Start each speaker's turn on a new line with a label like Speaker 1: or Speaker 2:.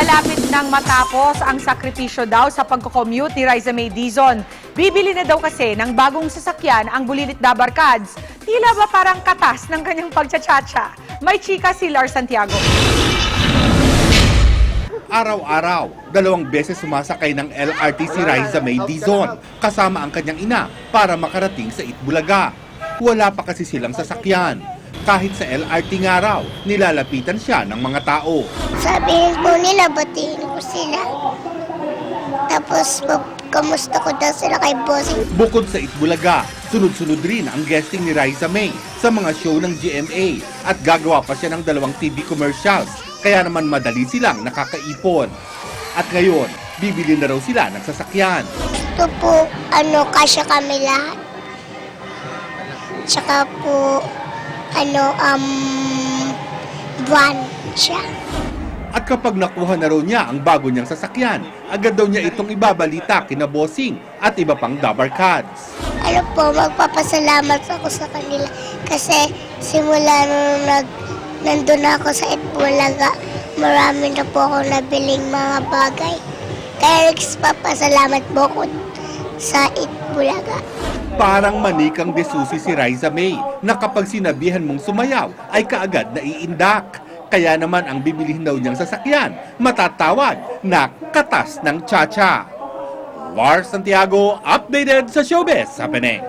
Speaker 1: Malapit nang matapos ang sakripisyo daw sa pagkocommute ni Riza May Dizon. Bibili na daw kasi ng bagong sasakyan ang Bulilit Dabar Cads. Tila ba parang katas ng kanyang pagtsatsacha? May chika si Lar Santiago.
Speaker 2: Araw-araw, dalawang beses sumasakay ng LRT si Riza May Dizon kasama ang kanyang ina para makarating sa Itbulaga. Wala pa kasi silang sasakyan. Kahit sa LRT nga raw, nilalapitan siya ng mga tao.
Speaker 3: Sabihin po nila, batiin ko sila. Tapos, po, kamusta ko daw sila kay bossing.
Speaker 2: Bukod sa Itbulaga, sunod-sunod rin ang guesting ni Riza May sa mga show ng GMA at gagawa pa siya ng dalawang TV commercials kaya naman madali silang nakakaipon. At ngayon, bibili na raw sila ng sasakyan.
Speaker 3: Ito po, ano, kasya kami lahat. Tsaka po, ano, um, van siya.
Speaker 2: At kapag nakuha na raw niya ang bago niyang sasakyan, agad daw niya itong ibabalita kina Bossing at iba pang Dabar Cats.
Speaker 3: Ano po, magpapasalamat ako sa kanila. Kasi simula nung nag, nandun ako sa Itbulaga, marami na po ako nabiling mga bagay. Kaya nagpapasalamat po ako sa Itbulaga.
Speaker 2: Parang manikang desusi si Riza May na kapag sinabihan mong sumayaw ay kaagad na iindak. Kaya naman ang bibilihin daw niyang sasakyan, matatawag na katas ng Chacha. War Santiago, updated sa showbiz sa Penang.